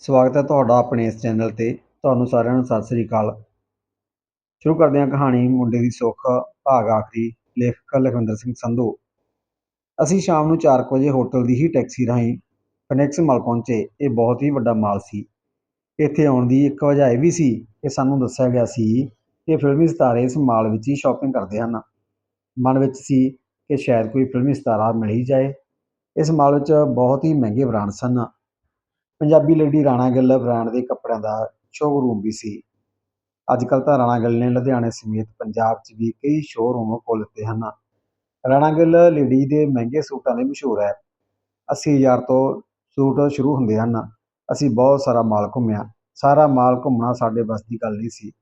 ਸਵਾਗਤ ਹੈ ਤੁਹਾਡਾ ਆਪਣੇ ਇਸ ਚੈਨਲ ਤੇ। ਤੁਹਾਨੂੰ ਸਾਰਿਆਂ ਨੂੰ ਸਤਿ ਸ੍ਰੀ ਅਕਾਲ। ਸ਼ੁਰੂ ਕਰਦੇ ਹਾਂ ਕਹਾਣੀ ਮੁੰਡੇ ਦੀ ਸੁੱਖ, ਭਾਗ ਆਖਰੀ, ਲੇਖਕ ਲਖਵਿੰਦਰ ਸਿੰਘ ਸੰਧੂ। ਅਸੀਂ ਸ਼ਾਮ ਨੂੰ 4 ਵਜੇ ਹੋਟਲ ਦੀ ਹੀ ਟੈਕਸੀ ਰਾਹੀਂ ਫਨੈਕਸ ਮਾਲ ਪਹੁੰਚੇ। ਇਹ ਬਹੁਤ ਹੀ ਵੱਡਾ ਮਾਲ ਸੀ। ਇੱਥੇ ਆਉਣ ਦੀ ਇੱਕ ਵਜ੍ਹਾ ਇਹ ਵੀ ਸੀ ਕਿ ਸਾਨੂੰ ਦੱਸਿਆ ਗਿਆ ਸੀ ਕਿ ਫਿਲਮੀ ਸਿਤਾਰੇ ਇਸ ਮਾਲ ਵਿੱਚ ਹੀ ਸ਼ਾਪਿੰਗ ਕਰਦੇ ਹਨ। ਮਨ ਵਿੱਚ ਸੀ ਕਿ ਸ਼ਾਇਦ ਕੋਈ ਫਿਲਮੀ ਸਿਤਾਰਾ ਮਿਲ ਹੀ ਜਾਏ। ਇਸ ਮਾਲ ਵਿੱਚ ਬਹੁਤ ਹੀ ਮਹਿੰਗੇ ਬ੍ਰਾਂਡ ਸਨ ਪੰਜਾਬੀ ਲੇਡੀ ਰਾਣਾ ਗਿੱਲ ਬ੍ਰਾਂਡ ਦੇ ਕੱਪੜਿਆਂ ਦਾ ਸ਼ੋਅਰੂਮ ਵੀ ਸੀ। ਅੱਜ ਕੱਲ੍ਹ ਤਾਂ ਰਾਣਾ ਗਿੱਲ ਨੇ ਲੁਧਿਆਣੇ ਸਮੇਤ ਪੰਜਾਬ 'ਚ ਵੀ ਕਈ ਸ਼ੋਅਰੂਮ ਖੋਲ੍ਹ ਦਿੱਤੇ ਹਨ। ਰਾਣਾ ਗਿੱਲ ਲੇਡੀ ਦੇ ਮਹਿੰਗੇ ਸੂਟਾਂ ਲਈ ਮਸ਼ਹੂਰ ਹੈ ਅੱਸੀ ਹਜ਼ਾਰ ਤੋਂ ਸੂਟ ਸ਼ੁਰੂ ਹੁੰਦੇ ਹਨ। ਅਸੀਂ ਬਹੁਤ ਸਾਰਾ ਮਾਲ ਘੁੰਮਿਆ। ਸਾਰਾ ਮਾਲ ਘੁੰਮਣਾ ਸਾਡੇ ਵੱਸ ਦੀ ਗੱਲ ਨਹੀਂ ਸੀ।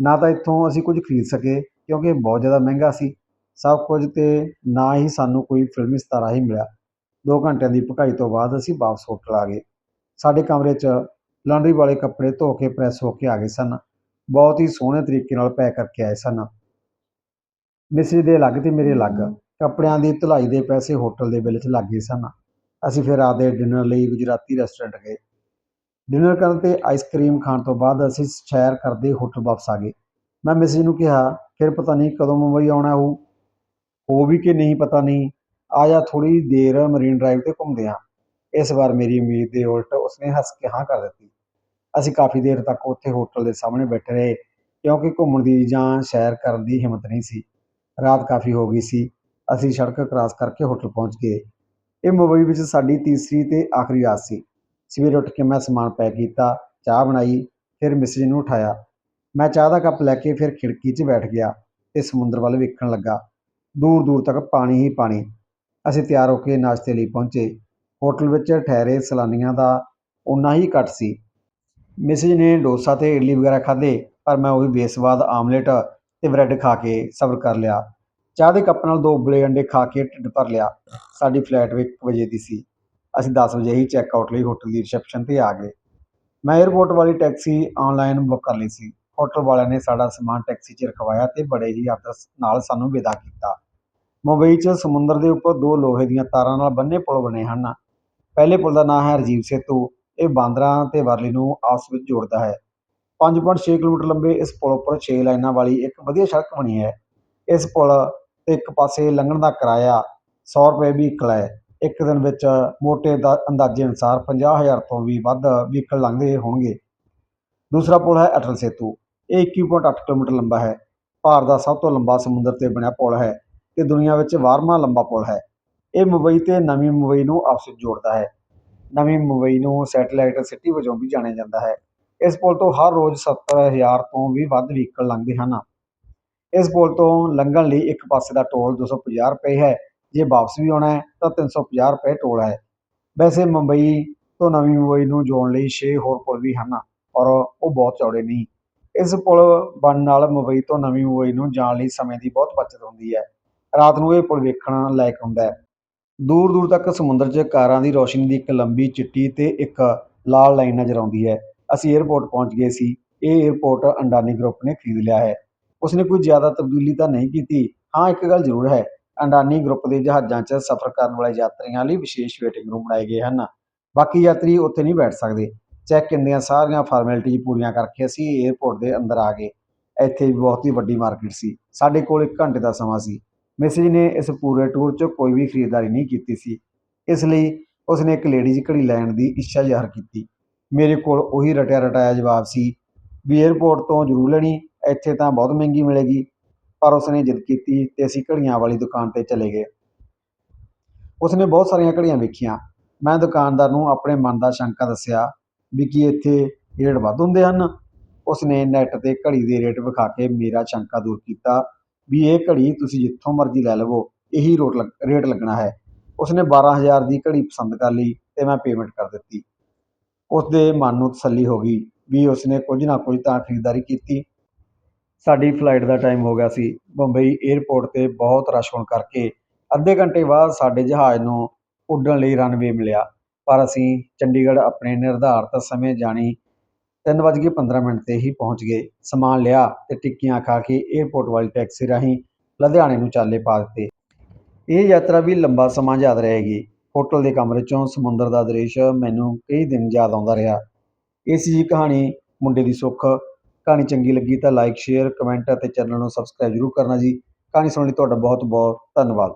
ਨਾ ਤਾਂ ਇੱਥੋਂ ਅਸੀਂ ਕੁਝ ਖਰੀਦ ਸਕੇ, ਕਿਉਂਕਿ ਬਹੁਤ ਜ਼ਿਆਦਾ ਮਹਿੰਗਾ ਸੀ। ਸਭ ਕੁਝ ਤੇ ਨਾ ਹੀ ਸਾਨੂੰ ਕੋਈ ਫਿਲਮੀ ਸਤਾਰਾ ਹੀ ਮਿਲਿਆ। ਦੋ ਘੰਟਿਆਂ ਦੀ ਭਕਾਈ ਤੋਂ ਬਾਅਦ ਅਸੀਂ ਵਾਪਸ ਹੋਟਲ ਆ ਗਏ। ਸਾਡੇ ਕਮਰੇ 'ਚ ਲਾਂਡਰੀ ਵਾਲੇ ਕੱਪੜੇ ਧੋ ਕੇ ਪ੍ਰੈਸ ਹੋ ਕੇ ਆ ਗਏ ਸਨ। ਬਹੁਤ ਹੀ ਸੋਹਣੇ ਤਰੀਕੇ ਨਾਲ ਪੈਕ ਕਰਕੇ ਆਏ ਸਨ। ਮਿਸਰੀ ਦੇ ਅਲੱਗ ਤੇ ਮੇਰੇ ਅਲੱਗ। ਕੱਪੜਿਆਂ ਦੀ ਧੁਲਾਈ ਦੇ ਪੈਸੇ ਹੋਟਲ ਦੇ ਬਿੱਲ 'ਚ ਲੱਗ ਗਏ ਸਨ। ਅਸੀਂ ਫਿਰ ਰਾਤ ਦੇ ਡਿਨਰ ਲਈ ਗੁਜਰਾਤੀ ਰੈਸਟੋਰੈਂਟ ਗਏ। ਡਿਨਰ ਕਰਨ ਤੇ ਆਈਸਕ੍ਰੀਮ ਖਾਣ ਤੋਂ ਬਾਅਦ ਅਸੀਂ ਸੈਰ ਕਰਦੇ ਹੋਟਲ ਵਾਪਸ ਆ ਗਏ। ਮੈਂ ਮਿਸਰੀ ਨੂੰ ਕਿਹਾ, ਫਿਰ ਪਤਾ ਨਹੀਂ ਕਦੋਂ ਮੁੰਬਈ ਆਉਣਾ ਹੋਊ? ਹੋ ਵੀ ਕਿ ਨਹੀਂ ਪਤਾ ਨਹੀਂ। ਆ ਜਾ ਥੋੜੀ ਦੇਰ ਮਰੀਨ ਡਰਾਈਵ ਤੇ ਘੁੰਮਦੇ ਹਾਂ ਇਸ ਵਾਰ ਮੇਰੀ ਉਮੀਦ ਦੇ ਉਲਟ ਉਸਨੇ ਹੱਸ ਕੇ ਹਾਂ ਕਰ ਦਿੱਤੀ। ਅਸੀਂ ਕਾਫੀ ਦੇਰ ਤੱਕ ਉੱਥੇ ਹੋਟਲ ਦੇ ਸਾਹਮਣੇ ਬੈਠੇ ਰਹੇ, ਕਿਉਂਕਿ ਘੁੰਮਣ ਦੀ ਜਾਂ ਸੈਰ ਕਰਨ ਦੀ ਹਿੰਮਤ ਨਹੀਂ ਸੀ। ਰਾਤ ਕਾਫੀ ਹੋ ਗਈ ਸੀ। ਅਸੀਂ ਸੜਕ ਕ੍ਰਾਸ ਕਰਕੇ ਹੋਟਲ ਪਹੁੰਚ ਗਏ। ਇਹ ਮੁੰਬਈ ਵਿੱਚ ਸਾਡੀ ਤੀਸਰੀ ਤੇ ਆਖਰੀ ਰਾਤ ਸੀ। ਸਵੇਰੇ ਉੱਠ ਕੇ ਮੈਂ ਸਮਾਨ ਪੈਕ ਕੀਤਾ, ਚਾਹ ਬਣਾਈ, ਫਿਰ ਮਿਸਰੀ ਨੂੰ ਉਠਾਇਆ। ਮੈਂ ਚਾਹ ਦਾ ਕੱਪ ਲੈ ਕੇ ਫਿਰ ਖਿੜਕੀ 'ਚ ਬੈਠ ਗਿਆ ਤੇ ਸਮੁੰਦਰ ਵੱਲ ਵੇਖਣ ਲੱਗਾ। ਦੂਰ ਦੂਰ ਤੱਕ ਪਾਣੀ ਹੀ ਪਾਣੀ। ਅਸੀਂ ਤਿਆਰ ਹੋ ਕੇ ਨਾਸ਼ਤੇ ਲਈ ਪਹੁੰਚੇ। ਹੋਟਲ ਵਿੱਚ ਠਹਿਰੇ ਸੈਲਾਨੀਆਂ ਦਾ ਉਨਾ ਹੀ ਘੱਟ ਸੀ। ਮਿਸਿਜ ਨੇ ਡੋਸਾ ਤੇ ਇਡਲੀ ਵਗੈਰਾ ਖਾਧੇ, ਪਰ ਮੈਂ ਉਹ ਵੀ ਬੇਸਵਾਦ ਆਮਲੇਟ ਤੇ ਬ੍ਰੈਡ ਖਾ ਕੇ ਸਬਰ ਕਰ ਲਿਆ। ਚਾਹ ਦੇ ਕੱਪ ਨਾਲ ਦੋ ਉਬਲੇ ਅੰਡੇ ਖਾ ਕੇ ਢਿੱਡ ਭਰ ਲਿਆ। ਸਾਡੀ ਫਲਾਈਟ ਵੀ 1 ਵਜੇ ਦੀ ਸੀ। ਅਸੀਂ 10 ਵਜੇ ਹੀ ਚੈੱਕ ਆਊਟ ਲਈ ਹੋਟਲ ਦੀ ਰਿਸੈਪਸ਼ਨ ਤੇ ਆ ਗਏ। ਮੈਂ 에ਅਰਪੋਰਟ ਵਾਲੀ ਟੈਕਸੀ ਆਨਲਾਈਨ ਬੁੱਕ ਕਰ ਲਈ ਸੀ। ਹੋਟਲ ਵਾਲਿਆਂ ਨੇ ਸਾਡਾ ਸਮਾਨ ਟੈਕਸੀ 'ਚ ਰਖਵਾਇਆ ਤੇ ਬੜੇ ਹੀ ਆਦਰ ਨਾਲ ਸਾਨੂੰ ਵਿਦਾ ਕੀਤਾ। ਮੁੰਬਈ 'ਚ ਸਮੁੰਦਰ ਦੇ ਉੱਪਰ ਦੋ ਲੋਹੇ ਦੀਆਂ ਤਾਰਾਂ ਨਾਲ ਬੰਨੇ ਪੁਲ ਬਣੇ ਹਨ। ਪਹਿਲੇ ਪੁਲ ਦਾ ਨਾਂ ਹੈ ਰਾਜੀਵ ਸੇਤੂ। ਇਹ ਬਾਂਦਰਾ ਅਤੇ ਵਰਲੀ ਨੂੰ ਆਪਸ ਵਿੱਚ ਜੋੜਦਾ ਹੈ। 5.6 ਕਿਲੋਮੀਟਰ ਲੰਬੇ ਇਸ ਪੁਲ ਉੱਪਰ 6 ਲਾਈਨਾਂ ਵਾਲੀ ਇੱਕ ਵਧੀਆ ਸੜਕ ਬਣੀ ਹੈ। ਇਸ ਪੁਲ ਤੇ ਇੱਕ ਪਾਸੇ ਲੰਘਣ ਦਾ ਕਿਰਾਇਆ 100 ਰੁਪਏ ਵਹੀਕਲ ਹੈ। ਇੱਕ ਦਿਨ ਵਿੱਚ ਮੋਟੇ ਦਾ ਅੰਦਾਜ਼ੇ ਅਨੁਸਾਰ 50000 ਤੋਂ ਵੀ ਵੱਧ ਵਹੀਕਲ ਲੰਘਦੇ ਹੋਣਗੇ। ਦੂਸਰਾ ਪੁਲ ਹੈ ਅਟਲ ਸੇਤੂ। ਇਹ 21.8 ਕਿਲੋਮੀਟਰ ਲੰਬਾ ਹੈ। ਭਾਰਤ ਦਾ ਸਭ ਤੋਂ ਲੰਬਾ ਸਮੁੰਦਰ ਤੇ ਬਣਿਆ ਪੁਲ ਹੈ ਤੇ ਦੁਨੀਆ ਵਿੱਚ 12ਵਾਂ ਲੰਬਾ ਪੁਲ ਹੈ। ਇਹ ਮੁੰਬਈ ਤੇ ਨਵੀਂ ਮੁੰਬਈ ਨੂੰ ਆਪਸ ਵਿੱਚ ਜੋੜਦਾ ਹੈ। ਨਵੀਂ ਮੁੰਬਈ ਨੂੰ ਸੈਟੇਲਾਈਟ ਸਿਟੀ ਵਜੋਂ ਵੀ ਜਾਣਿਆ ਜਾਂਦਾ ਹੈ। ਇਸ ਪੁਲ ਤੋਂ ਹਰ ਰੋਜ਼ ਸੱਤਰ ਹਜ਼ਾਰ ਤੋਂ ਵੀ ਵੱਧ ਵਹੀਕਲ ਲੰਘਦੇ ਹਨ। ਇਸ ਪੁਲ ਤੋਂ ਲੰਘਣ ਲਈ ਇੱਕ ਪਾਸੇ ਦਾ ਟੋਲ 250 ਰੁਪਏ ਹੈ। ਜੇ ਵਾਪਸ ਵੀ ਆਉਣਾ ਹੈ ਤਾਂ 350 ਰੁਪਏ ਟੋਲ ਹੈ। ਵੈਸੇ ਮੁੰਬਈ ਤੋਂ ਨਵੀਂ ਮੁੰਬਈ ਨੂੰ ਜੋੜਨ ਲਈ 6 ਹੋਰ ਪੁਲ ਵੀ ਹਨ ਔਰ ਉਹ ਬਹੁਤ ਚੌੜੇ ਨਹੀਂ। ਇਸ ਪੁਲ ਬਣਨ ਨਾਲ ਮੁੰਬਈ ਤੋਂ ਨਵੀਂ ਮੁੰਬਈ ਨੂੰ ਜਾਣ ਲਈ ਸਮੇਂ ਦੀ ਬਹੁਤ ਬਚਤ ਹੁੰਦੀ ਹੈ। ਰਾਤ ਨੂੰ ਇਹ ਪੁਲ ਵੇਖਣ ਲਾਇਕ ਹੁੰਦਾ ਹੈ। ਦੂਰ ਦੂਰ ਤੱਕ ਸਮੁੰਦਰ 'ਚ ਕਾਰਾਂ ਦੀ ਰੌਸ਼ਨੀ ਦੀ ਇੱਕ ਲੰਬੀ ਚਿੱਟੀ ਤੇ ਇੱਕ ਲਾਲ ਲਾਈਨ ਨਜ਼ਰ ਆਉਂਦੀ ਹੈ। ਅਸੀਂ 에ਅਰਪੋਰਟ ਪਹੁੰਚ ਗਏ ਸੀ। ਇਹ 에ਅਰਪੋਰਟ ਅੰਡਾਨੀ ਗਰੁੱਪ ਨੇ ਖਰੀਦ ਲਿਆ ਹੈ। ਉਸਨੇ ਕੋਈ ਜ਼ਿਆਦਾ ਤਬਦੀਲੀ ਤਾਂ ਨਹੀਂ ਕੀਤੀ। ਹਾਂ, ਇੱਕ ਗੱਲ ਜ਼ਰੂਰ ਹੈ। ਅੰਡਾਨੀ ਗਰੁੱਪ ਦੇ ਜਹਾਜ਼ਾਂ 'ਚ ਸਫ਼ਰ ਕਰਨ ਵਾਲੇ ਯਾਤਰੀਆਂ ਲਈ ਵਿਸ਼ੇਸ਼ ਵੇਟਿੰਗ ਰੂਮ ਬਣਾਏ ਗਏ ਹਨ। ਬਾਕੀ ਯਾਤਰੀ ਉੱਥੇ ਨਹੀਂ ਬੈਠ ਸਕਦੇ। ਚੈੱਕ ਇਨ ਦੀਆਂ ਸਾਰੀਆਂ ਫਾਰਮੈਲਿਟੀਆਂ ਪੂਰੀਆਂ ਕਰਕੇ ਅਸੀਂ 에ਅਰਪੋਰਟ ਦੇ ਅੰਦਰ ਆ ਗਏ। ਇੱਥੇ ਵੀ ਬਹੁਤ ਹੀ ਵੱਡੀ ਮਾਰਕੀਟ ਸੀ। ਸਾਡੇ ਕੋਲ 1 ਘੰਟੇ ਦਾ ਸਮਾਂ ਸੀ। ਮਿਸਿਜ ਨੇ ਇਸ ਪੂਰੇ ਟੂਰ 'ਚ ਕੋਈ ਵੀ ਖਰੀਦਦਾਰੀ ਨਹੀਂ ਕੀਤੀ ਸੀ। ਇਸ ਲਈ ਉਸਨੇ ਇੱਕ ਲੇਡੀਜ਼ ਘੜੀ ਲੈਣ ਦੀ ਇੱਛਾ ਜ਼ਾਹਰ ਕੀਤੀ। ਮੇਰੇ ਕੋਲ ਉਹੀ ਰਟਿਆ ਰਟਾਇਆ ਜਵਾਬ ਸੀ, ਵੀ 에ਅਰਪੋਰਟ ਤੋਂ ਜ਼ਰੂਰ ਲੈਣੀ, ਇੱਥੇ ਤਾਂ ਬਹੁਤ ਮਹਿੰਗੀ ਮਿਲੇਗੀ। ਪਰ ਉਸਨੇ ਜਿੱਦ ਕੀਤੀ ਤੇ ਅਸੀਂ ਘੜੀਆਂ ਵਾਲੀ ਦੁਕਾਨ ਤੇ ਚਲੇ ਗਏ। ਉਸਨੇ ਬਹੁਤ ਸਾਰੀਆਂ ਘੜੀਆਂ ਵੇਖੀਆਂ। ਮੈਂ ਦੁਕਾਨਦਾਰ ਨੂੰ ਆਪਣੇ ਮਨ ਦਾ ਸ਼ੰਕਾ ਦੱਸਿਆ, ਵੀ ਕੀ ਇੱਥੇ ਰੇਟ ਵੱਧ ਹੁੰਦੇ ਹਨ? ਉਸਨੇ ਨੈੱਟ ਤੇ ਘੜੀ ਦੇ ਰੇਟ ਵਿਖਾ ਕੇ ਮੇਰਾ ਸ਼ੰਕਾ ਦੂਰ ਕੀਤਾ। ਵੀ ਇਹ ਘੜੀ ਤੁਸੀਂ ਜਿੱਥੋਂ ਮਰਜ਼ੀ ਲੈ ਲਵੋ, ਇਹੀ ਰੋਟ ਲੱਗ, ਰੇਟ ਲੱਗਣਾ ਹੈ। ਉਸਨੇ 12000 ਦੀ ਘੜੀ ਪਸੰਦ ਕਰ ਲਈ ਅਤੇ ਮੈਂ ਪੇਮੈਂਟ ਕਰ ਦਿੱਤੀ। ਉਸਦੇ ਮਨ ਨੂੰ ਤਸੱਲੀ ਹੋ ਗਈ ਵੀ ਉਸਨੇ ਕੁਝ ਨਾ ਕੁਝ ਤਾਂ ਖਰੀਦਦਾਰੀ ਕੀਤੀ। ਸਾਡੀ ਫਲਾਈਟ ਦਾ ਟਾਈਮ ਹੋ ਗਿਆ ਸੀ। ਬੰਬਈ 에ਅਰਪੋਰਟ ਤੇ ਬਹੁਤ ਰਸ਼ ਹੋਣ ਕਰਕੇ ਅੱਧੇ ਘੰਟੇ ਬਾਅਦ ਸਾਡੇ ਜਹਾਜ਼ ਨੂੰ ਉੱਡਣ ਲਈ ਰਨਵੇ ਮਿਲਿਆ। ਪਰ ਅਸੀਂ ਚੰਡੀਗੜ੍ਹ ਆਪਣੇ ਨਿਰਧਾਰਤ ਸਮੇਂ ਜਾਣੀ 3:15 ਮਿੰਟ ਤੇ ਹੀ ਪਹੁੰਚ ਗਏ। ਸਮਾਨ ਲਿਆ ਤੇ ਟਿੱਕੀਆਂ ਖਾ ਕੇ 에ਅਰਪੋਰਟ ਵਾਲੀ ਟੈਕਸੀ ਰਾਹੀਂ ਲੁਧਿਆਣੇ ਨੂੰ ਚਾਲੇ ਪਾ ਦਿੱਤੇ ਇਹ ਯਾਤਰਾ ਵੀ ਲੰਬਾ ਸਮਾਂ ਯਾਦ ਰਹੇਗੀ। ਹੋਟਲ ਦੇ ਕਮਰੇ ਚੋਂ ਸਮੁੰਦਰ ਦਾ ਦ੍ਰਿਸ਼ ਮੈਨੂੰ ਕਈ ਦਿਨ ਯਾਦ ਆਉਂਦਾ ਰਿਹਾ। ਇਹ ਸੀ ਜੀ ਕਹਾਣੀ ਮੁੰਡੇ ਦੀ ਸੁੱਖ। ਕਹਾਣੀ ਚੰਗੀ ਲੱਗੀ ਤਾਂ ਲਾਈਕ ਸ਼ੇਅਰ ਕਮੈਂਟ ਅਤੇ ਚੈਨਲ ਨੂੰ ਸਬਸਕ੍ਰਾਈਬ ਜ਼ਰੂਰ ਕਰਨਾ ਜੀ। ਕਹਾਣੀ ਸੁਣਨ ਲਈ ਤੁਹਾਡਾ ਬਹੁਤ ਬਹੁਤ ਧੰਨਵਾਦ।